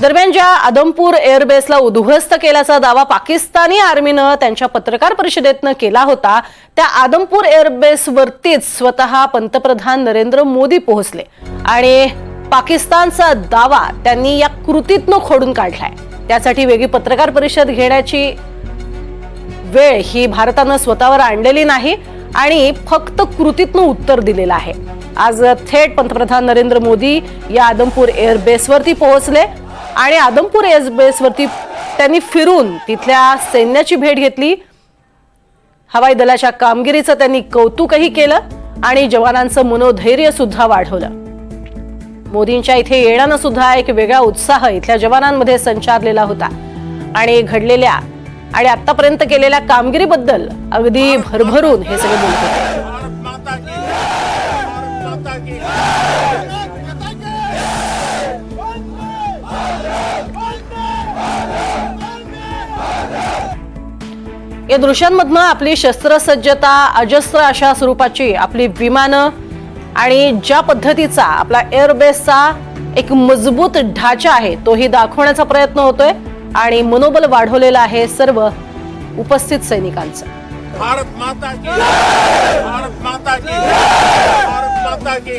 दरम्यान ज्या आदमपूर एअरबेसला उद्ध्वस्त केल्याचा दावा पाकिस्तानी आर्मीनं त्यांच्या पत्रकार परिषदेतनं केला होता त्या आदमपूर एअरबेसवरतीच स्वतः पंतप्रधान नरेंद्र मोदी पोहोचले. आणि पाकिस्तानचा दावा त्यांनी या कृतीतनं खोडून काढलाय. त्यासाठी वेगळी पत्रकार परिषद घेण्याची वेळ ही भारतानं स्वतःवर आणलेली नाही आणि फक्त कृतीतनं उत्तर दिलेलं आहे. आज थेट पंतप्रधान नरेंद्र मोदी या आदमपूर एअरबेसवरती पोहोचले. आणि आदमपूर एअरबेसवरती त्यांनी फिरून तिथल्या सैन्याची भेट घेतली. हवाई दलाच्या कामगिरीचं त्यांनी कौतुकही केलं आणि जवानांचं मनोधैर्य सुद्धा वाढवलं. मोदींच्या इथे येण्यानं सुद्धा एक वेगळा उत्साह इथल्या जवानांमध्ये संचारलेला होता. आणि घडलेल्या आणि आतापर्यंत केलेल्या कामगिरीबद्दल अगदी भरभरून हे सगळे बोलत होते. या दृश्यांमधनं आपली शस्त्रसज्जता अजस्त्र अशा स्वरूपाची आपली विमानं आणि ज्या पद्धतीचा आपला एअरबेसचा एक मजबूत ढाचा आहे तोही दाखवण्याचा प्रयत्न होतोय आणि मनोबल वाढवलेलं आहे सर्व उपस्थित सैनिकांचं. भारत माता की भारत माता की भारत माता की